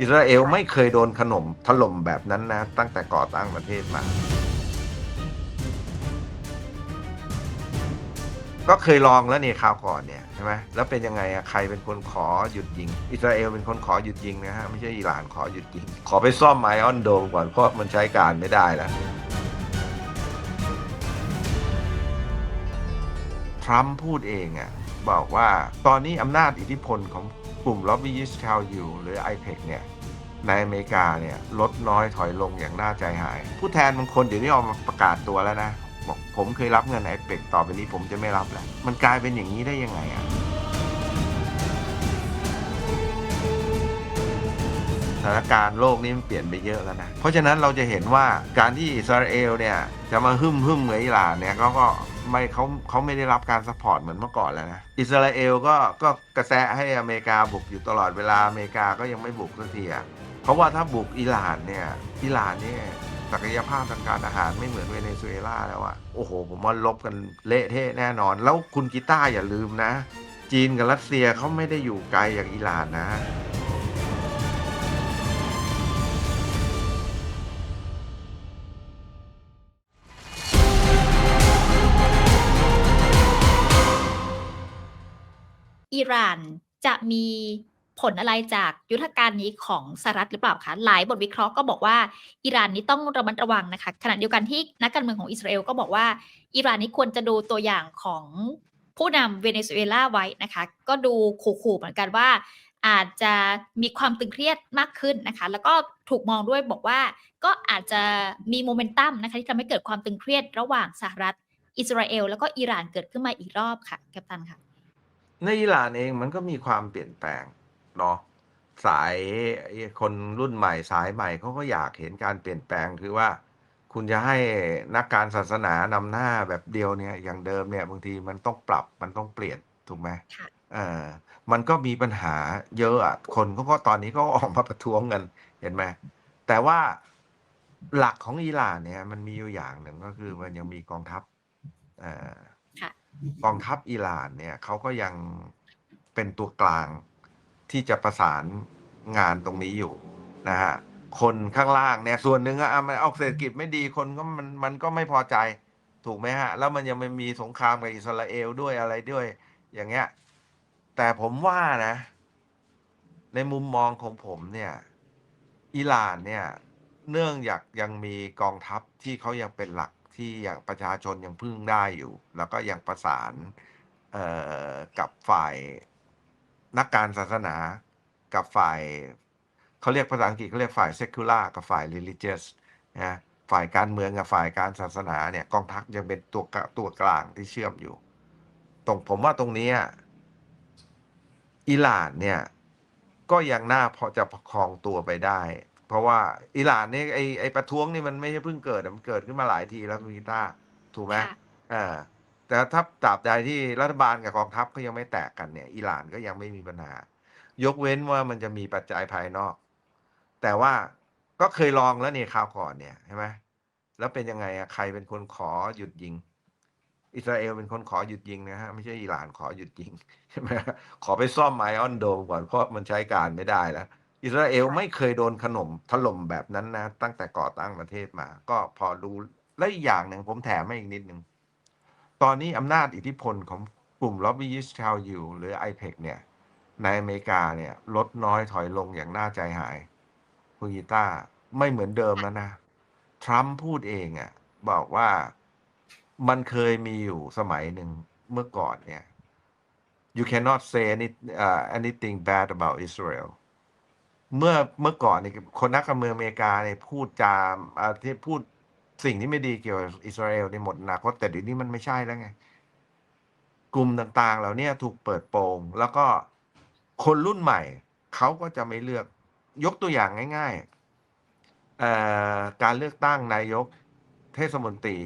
อิสราเอลไม่เคยโดนขนมถล่มแบบนั้นนะ ตั้งแต่ก่อตั้งประเทศมา ก็เคยลองแล้วนี่คราวก่อนเนี่ยใช่ไหมแล้วเป็นยังไงอะใครเป็นคนขอหยุดยิง อิสราเอลเป็นคนขอหยุดยิงนะฮะ ไม่ใช่อิหร่านขอหยุดยิง ขอไปซ่อมไอออนโดมก่อนเพราะมันใช้การไม่ได้แล้วทรัมป์พูดเองอะ บอกว่า ตอนนี้อำนาจอิทธิพลของกลุ่มล็อบบี้ยิสชาวยูหรือ IPEC เนี่ยในอเมริกาเนี่ยลดน้อยถอยลงอย่างน่าใจหาย ผู้แทนบางคนเดี๋ยวนี้ออกมาประกาศตัวแล้วนะ บอกผมเคยรับเงินไอเปกต่อไปนี้ผมจะไม่รับแล้ว มันกลายเป็นอย่างนี้ได้ยังไงอะสถานการณ์โลกนี้มันเปลี่ยนไปเยอะแล้วนะ เพราะฉะนั้นเราจะเห็นว่าการที่อิสราเอลเนี่ยจะมาหึ่มหึ่มเหมือนอิหร่านเนี่ยเขาก็ ไม่เขาเขาไม่ได้รับการสปอร์ตเหมือนเมื่อก่อนแล้วนะ อิสราเอลก็ก็กระแสให้อเมริกาบุกอยู่ตลอดเวลาอเมริกาก็ยังไม่บุกสักทีอะเพราะว่าถ้าบุกอิหร่านเนี่ยอิหร่านเนี่ยศักยภาพทางการอาหารไม่เหมือนเวเนซุเอลาแล้วอะโอ้โห ผมว่าลบกันเละเทะแน่นอน แล้วคุณกีตาร์อย่าลืมนะ จีนกับรัสเซียเขาไม่ได้อยู่ไกลอย่างอิหร่านนะ หร่านจะมีผลอะไรจากยุทธการนี้ของสหรัฐหรือเปล่าคะ หลายบทวิเคราะห์ก็บอกว่าอิหร่านนี้ต้องระมัดระวังนะคะ ขณะเดียวกันที่นักการเมืองของอิสราเอลก็บอกว่าอิหร่านนี้ควรจะดูตัวอย่างของผู้นำเวเนซุเอลาไว้นะคะ ก็ดูขู่ๆเหมือนกันว่า อาจจะมีความตึงเครียดมากขึ้นนะคะ แล้วก็ถูกมองด้วยบอกว่าก็อาจจะมีโมเมนตัมนะคะที่ทำให้เกิดความตึงเครียดระหว่างสหรัฐ อิสราเอล แล้วก็อิหร่านเกิดขึ้นมาอีกรอบค่ะกัปตันค่ะ ในอิหร่านเองมันก็มีความเปลี่ยนแปลงเนาะสายคนรุ่นใหม่สายใหม่เขาก็อยากเห็นการเปลี่ยนแปลงคือว่า คุณจะให้นักการศาสนานำหน้าแบบเดียวเนี่ย อย่างเดิมเนี่ยบางทีมันต้องปรับมันต้องเปลี่ยนถูกไหมค่ะเออมันก็มีปัญหาเยอะอะคนเขาก็ตอนนี้ก็ออกมาประท้วงกันเห็นไหมแต่ว่าหลักของอิหร่านเนี่ย มันมีอยู่อย่างหนึ่งก็คือมันยังมีกองทัพเอ่อค่ะ กองทัพอิหร่านเนี่ยเขาก็ยังเป็นตัวกลางที่จะประสานงานตรงนี้อยู่นะฮะคนข้างล่างเนี่ยส่วนหนึ่งอะมันเอาเศรษฐกิจไม่ดีคนก็มันมันก็ไม่พอใจถูกไหมฮะ แล้วมันยังไม่มีสงครามกับอิสราเอลด้วยอะไรด้วย อย่างเงี้ย แต่ผมว่านะ ในมุมมองของผมเนี่ยอิหร่านเนี่ย เนื่องจากยังมีกองทัพที่เขายังเป็นหลัก ที่อยังประชาชนยังพึ่งได้อยู่ แล้วก็ยังประสานกับฝ่ายนักการศาสนา กับฝ่ายเขาเรียกภาษาอังกฤษเขาเรียกฝ่าย secular กับฝ่าย religious นะฝ่ายการเมืองกับฝ่ายการศาสนาเนี่ยกองทัพยังเป็นตัวตัวกลางที่เชื่อมอยู่ ตรงผมว่าตรงนี้อะอิหร่านเนี่ยก็ยังน่าพอจะประคองตัวไปได้ เพราะว่าอิหร่านเนี่ยไอไอประท้วงนี่มันไม่ใช่เพิ่งเกิดอะมันเกิดขึ้นมาหลายทีแล้วคุณกีตาร์ถูกไหมค่ะอ่าแต่ถ้าตราบใดที่รัฐบาลกับกองทัพเขายังไม่แตกกันเนี่ย อิหร่านก็ยังไม่มีปัญหา ยกเว้นว่ามันจะมีปัจจัยภายนอก แต่ว่าก็เคยลองแล้วนี่คราวก่อนเนี่ยใช่ไหมแล้วเป็นยังไงอะใครเป็นคนขอหยุดยิง อิสราเอลเป็นคนขอหยุดยิงนะฮะไม่ใช่อิหร่านขอหยุดยิงใช่ไหมขอไปซ่อมไอออนโดมก่อนเพราะมันใช้การไม่ได้แล้ว อิสราเอลไม่เคยโดนขนมถล่มแบบนั้นนะ ตั้งแต่ก่อตั้งประเทศมา ก็พอดูและอีกอย่างหนึ่งผมแถมให้อีกนิดหนึ่ง ตอนนี้อำนาจอิทธิพลของกลุ่มล็อบบี้ยิสชาวยูหรือ IPEC เนี่ย ในอเมริกาเนี่ย ลดน้อยถอยลงอย่างน่าใจหายคุณกีตาร์ไม่เหมือนเดิมแล้วนะ ทรัมป์พูดเองอะ่ะ บอกว่ามันเคยมีอยู่สมัยหนึ่งเมื่อก่อนเนี่ย you cannot say any, uh, anything bad about Israel เมื่อเมื่อก่อนเนี่ยคนนักการเมืองอเมริกาเนี่ยพูดจามอ่าที่พูดสิ่งที่ไม่ดีเกี่ยวกับอิสราเอลในหมดอนาคตแต่เดี๋ยวนี้มันไม่ใช่แล้วไง กลุ่มต่างๆ เหล่านี้ถูกเปิดโปง แล้วก็คนรุ่นใหม่ เขาก็จะไม่เลือกยกตัวอย่างง่ายๆเอ่อการเลือกตั้งนายกเทศมนตรี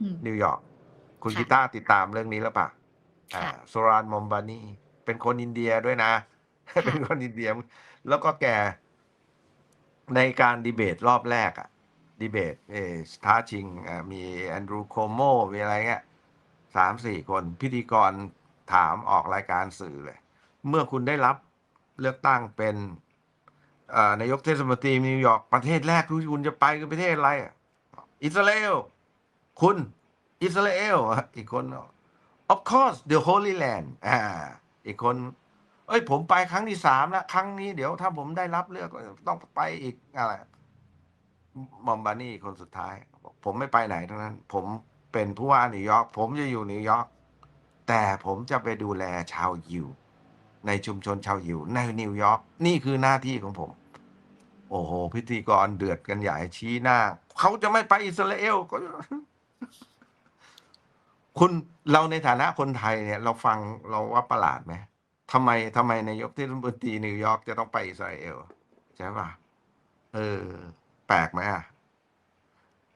อืมนิวยอร์กคุณค่ะกีตาร์ติดตามเรื่องนี้แล้วปะอ่าค่ะโซรานมอมบานีเป็นคนอินเดียด้วยนะ เป็นคนอินเดีย แล้วก็แกในการดีเบตรอบแรกอะดีเบตเอท้าชิงมีแอนดรูโคโมมีอะไรเงี้ยสามสี่คนพิธีกรถามออกรายการสื่อเลย เมื่อคุณได้รับเลือกตั้งเป็นนายกเทศมนตรีนิวยอร์กประเทศแรกที่คุณจะไปคือประเทศอะไรอิสราเอลคุณอิสราเอลอีกคน of course the Holy Land อ่าอีกคน เอ้ย ผมไปครั้งที่สามแล้วครั้งนี้เดี๋ยวถ้าผมได้รับเลือกต้องไปอีกอะไรมอมบานี่คนสุดท้าย ผมไม่ไปไหนทั้งนั้น ผมเป็นผู้ว่านิวยอร์กผมจะอยู่นิวยอร์กแต่ผมจะไปดูแลชาวยิวในชุมชนชาวยิวในนิวยอร์กนี่คือหน้าที่ของผม โอ้โห พิธีกรเดือดกันใหญ่ชี้หน้า เขาจะไม่ไปอิสราเอลก็คุณเราในฐานะคนไทยเนี่ย เราฟังเราว่าประหลาดไหม ทำไมทำไมนายกเทศมนตรีนิวยอร์กจะต้องไปอิสราเอลใช่ป่ะเออ แปลกไหมอะ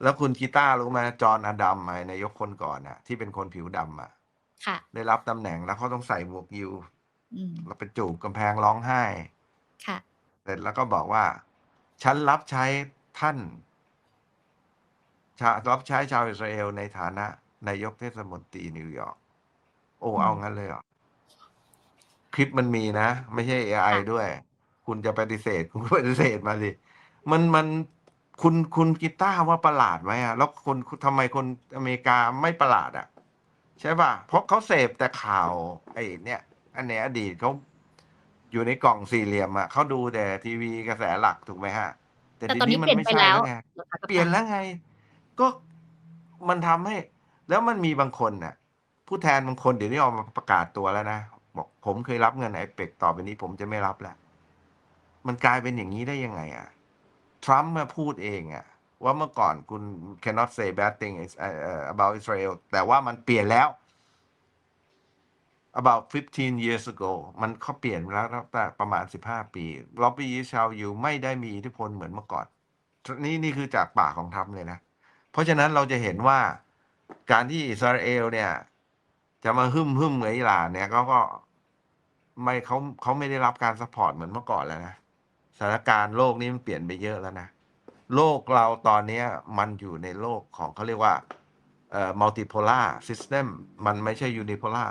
แล้วคุณกีตาร์รู้ไหมจอห์นอดัมไอ้นายกคนก่อนน่ะ ที่เป็นคนผิวดำอะค่ะได้รับตำแหน่งแล้วเขาต้องใส่หมวกยิวอืมแล้วไปจูบกำแพงร้องไห้ค่ะเสร็จแล้วก็บอกว่า ฉันรับใช้ท่านชารับใช้ชาวอิสราเอลในฐานะนายกเทศมนตรีนิวยอร์กโอ้อืมเอางั้นเลยเหรอ คลิปมันมีนะ ไม่ใช่ AI ค่ะ ด้วย คุณจะปฏิเสธ คุณก็ปฏิเสธมาสิมันมันคุณคุณกีตาร์ว่าประหลาดไหมอะแล้วคนทำไมคนอเมริกาไม่ประหลาดอะ ใช่ป่ะ เพราะเขาเสพแต่ข่าวไอ้เนี่ย อันเนี้ยอดีตเขาอยู่ในกล่องสี่เหลี่ยมอะเขาดูแต่ทีวีกระแสหลักถูกไหมฮะ แต่แต่ทีตอนนี้นี้มัเปลี่ยนไม่ไปใช่แล้วแล้วไงหรอคะกัปเปลี่ยนตันแล้วไง ก็มันทำให้ แล้วมันมีบางคนน่ะ ผู้แทนบางคนเดี๋ยวนี้ออกมาประกาศตัวแล้วนะ บอกผมเคยรับเงินไอเปกต่อไปนี้ผมจะไม่รับแล้วมันกลายเป็นอย่างนี้ได้ยังไงอะทรัมป์มาพูดเองอะ ว่าเมื่อก่อนคุณ cannot say bad things about Israel แต่ว่ามันเปลี่ยนแล้ว about 15 years ago มันเขาเปลี่ยนแล้วตั้งแต่ประมาณ 15 ปีล็อบบี้ชาวยิวไม่ได้มีอิทธิพลเหมือนเมื่อก่อน นี่นี่คือจากปากของทรัมป์เลยนะ เพราะฉะนั้นเราจะเห็นว่าการที่อิสราเอลเนี่ย จะมาหึ่มหึ่มเหมือนอิหร่านเนี่ยก็ก็ ไม่เขาเขาไม่ได้รับการสปอร์ตเหมือนเมื่อก่อนแล้วนะสถานการณ์โลกนี้มันเปลี่ยนไปเยอะแล้วนะโลกเราตอนนี้มันอยู่ในโลกของเขาเรียกว่าเอ่อ multipolar system มันไม่ใช่ unipolar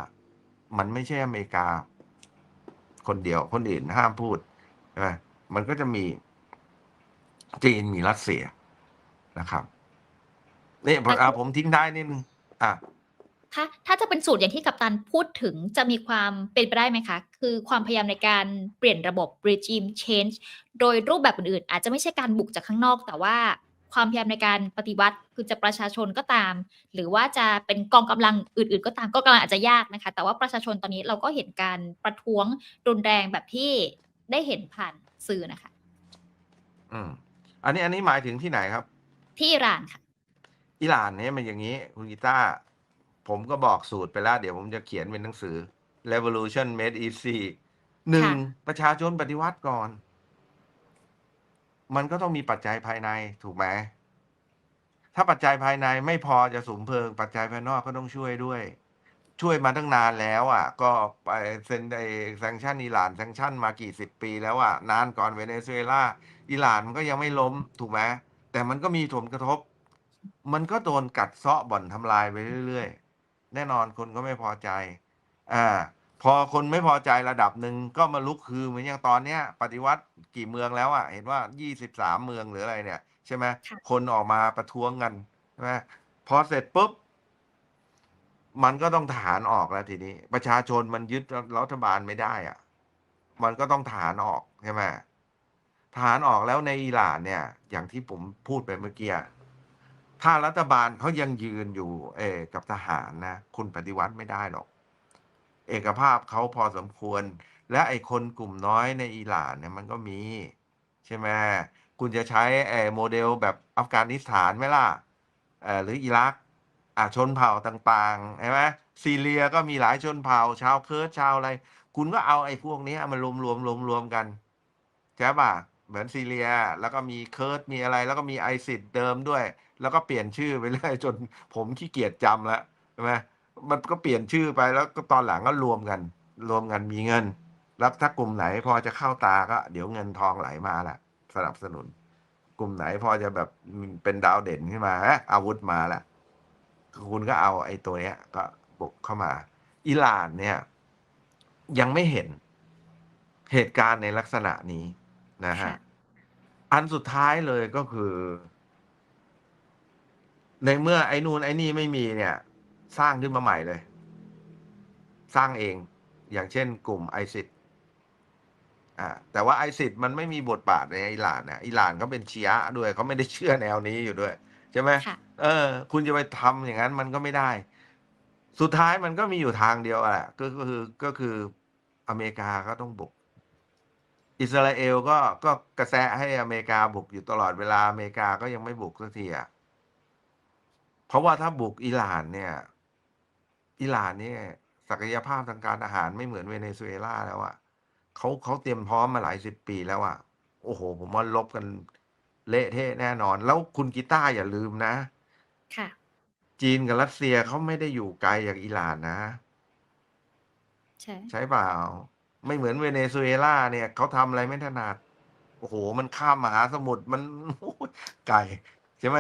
มันไม่ใช่อเมริกา คนเดียวคนอื่นห้ามพูดใช่ไหมมันก็จะมีจีนมีรัสเซียนะครับนี่ผมทิ้งท้นิดนึงอะ ถ้าถ้าจะเป็นสูตรอย่างที่กัปตันพูดถึงจะมีความเป็นไปได้ไหมคะ คือความพยายามในการเปลี่ยนระบบ regime change โดยรูปแบบอื่นๆ อาจจะไม่ใช่การบุกจากข้างนอก แต่ว่าความพยายามในการปฏิวัติคือจะประชาชนก็ตาม หรือว่าจะเป็นกองกำลังอื่น ๆ ก็ตามก็กำลังอาจจะยากนะคะ แต่ว่าประชาชนตอนนี้เราก็เห็นการประท้วงรุนแรงแบบที่ได้เห็นผ่านสื่อนะคะ อืมอันนี้อันนี้หมายถึงที่ไหนครับ ที่อิหร่านค่ะอิหร่านเนี่ยมันอย่างนี้คุณกีตาร์ ผมก็บอกสูตรไปแล้ว เดี๋ยวผมจะเขียนเป็นหนังสือ Revolution Made Easy หนึ่งค่ะประชาชนปฏิวัติก่อน มันก็ต้องมีปัจจัยภายในถูกไหมถ้าปัจจัยภายในไม่พอจะสุมเพลิง ปัจจัยภายนอกก็ต้องช่วยด้วย ช่วยมาตั้งนานแล้ว อะ ก็ไปเซ็นไอแซงชั่นอิหร่านแซงชั่นมากี่สิบปีแล้วอะนานก่อนเวเนซุเอลาอิหร่านมันก็ยังไม่ล้มถูกไหมแต่มันก็มีผลกระทบ มันก็โดนกัดเซาะบ่อนทำลายไปเรื่อยๆ แน่นอนคนก็ไม่พอใจ อ่า พอคนไม่พอใจระดับหนึ่งก็มาลุกคือเหมือนอย่างตอนเนี้ย ปฏิวัติกี่เมืองแล้วอะ เห็นว่ายี่สิบสามเมืองหรืออะไรเนี่ย ใช่ไหมค่ะคนออกมาประท้วงกันใช่ไหมพอเสร็จปุ๊บ มันก็ต้องทหารออกแล้วทีนี้ ประชาชนมันยึดรัฐบาลไม่ได้อะ มันก็ต้องทหารออกใช่ไหมทหารออกแล้วในอิหร่านเนี่ย อย่างที่ผมพูดไปเมื่อกี้ ถ้ารัฐบาลเขายังยืนอยู่ เอกับทหารนะ คุณปฏิวัติไม่ได้หรอก เอกภาพเขาพอสมควร และไอ้คนกลุ่มน้อยในอิหร่านเนี่ยมันก็มี ใช่ไหมคุณจะใช้เอโมเดลแบบอัฟกานิสถานไหมล่ะเออหรืออิรักอะชนเผ่าต่างๆใช่ไหมซีเรียก็มีหลายชนเผ่า ชาวเคิร์ดชาวอะไร คุณก็เอาไอ้พวกนี้มารวมรวมรวมรวมกันใช่ป่ะเหมือนซีเรีย แล้วก็มีเคิร์ดมีอะไร แล้วก็มีไอซิดเดิมด้วย แล้วก็เปลี่ยนชื่อไปเรื่อยจนผมขี้เกียจจำแล้วใช่ไหมมันก็เปลี่ยนชื่อไปแล้วก็ตอนหลังก็รวมกัน รวมกันมีเงิน แล้วถ้ากลุ่มไหนพอจะเข้าตาก็เดี๋ยวเงินทองไหลมาแหละสนับสนุน กลุ่มไหนพอจะแบบเป็นดาวเด่นขึ้นมาฮะอาวุธมาแหละคุณก็เอาไอ้ตัวเนี้ย ก็บุกเข้ามา อิหร่านเนี่ย ยังไม่เห็นเหตุการณ์ในลักษณะนี้นะฮะค่ะอันสุดท้ายเลยก็คือ ในเมื่อไอ้นู่นไอ้นี่ไม่มีเนี่ย สร้างขึ้นมาใหม่เลย สร้างเอง อย่างเช่นกลุ่มไอซิดอ่าแต่ว่าไอซิดมันไม่มีบทบาทในอิหร่านนะอิหร่านเขาเป็นชียะห์ด้วยเขาไม่ได้เชื่อแนวนี้อยู่ด้วย ใช่ไหมค่ะเออ คุณจะไปทำอย่างนั้นมันก็ไม่ได้ สุดท้ายมันก็มีอยู่ทางเดียวอะแหละก็ก็คือก็คืออเมริกาก็ต้องบุกอิสราเอลก็ก็กระแสให้อเมริกาบุกอยู่ตลอดเวลาอเมริกาก็ยังไม่บุกสักทีอะ เพราะว่าถ้าบุกอิหร่านเนี่ย อิหร่านเนี่ย ศักยภาพทางการอาหารไม่เหมือนเวเนซุเอลาแล้วอะเขาเขาเตรียมพร้อมมาหลายสิบปีแล้วอะโอ้โห ผมว่าลบกันเละเทะแน่นอน แล้วคุณกีตาร์อย่าลืมนะ ค่ะ จีนกับรัสเซียเขาไม่ได้อยู่ไกลจากอิหร่านนะ ใช่ ใช่เปล่า ไม่เหมือนเวเนซุเอลาเนี่ยเขาทำอะไรไม่ถนัด โอ้โห มันข้ามมหาสมุทรมันโอ้ยไกลใช่ไหม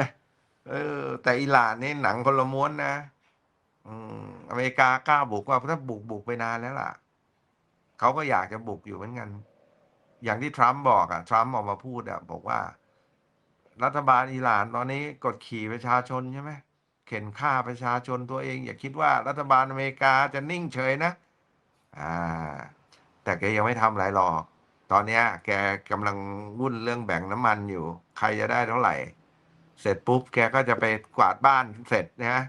เออ แต่อิหร่านนี่หนังคนละม้วนนะอืมอเมริกากล้าบุกว่าถ้าบุกบุกไปนานแล้วล่ะเขาก็อยากจะบุกอยู่เหมือนกัน อย่างที่ทรัมป์บอกอะทรัมป์ออกมาพูดอะบอกว่า รัฐบาลอิหร่านตอนนี้กดขี่ประชาชนใช่ไหมเข็นฆ่าประชาชนตัวเอง อย่าคิดว่ารัฐบาลอเมริกาจะนิ่งเฉยนะ อ่า แต่แกยังไม่ทำอะไรหรอก ตอนนี้แกกำลังวุ่นเรื่องแบ่งน้ำมันอยู่ ใครจะได้เท่าไหร่ เสร็จปุ๊บแกก็จะไปกวาดบ้านเสร็จนะ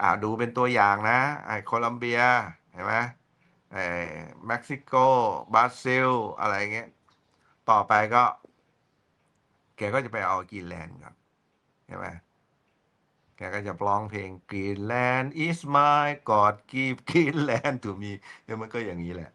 อ่าดูเป็นตัวอย่างนะไอ้โคลัมเบียเห็นไหมไอ้เม็กซิโกบราซิล อะไรเงี้ย ต่อไปก็ แกก็จะไปเอากรีนแลนด์ก่อนใช่ไหมแกก็จะร้องเพลง Greenland is my God give Greenland to me เดี๋ยวมันก็อย่างนี้แหละ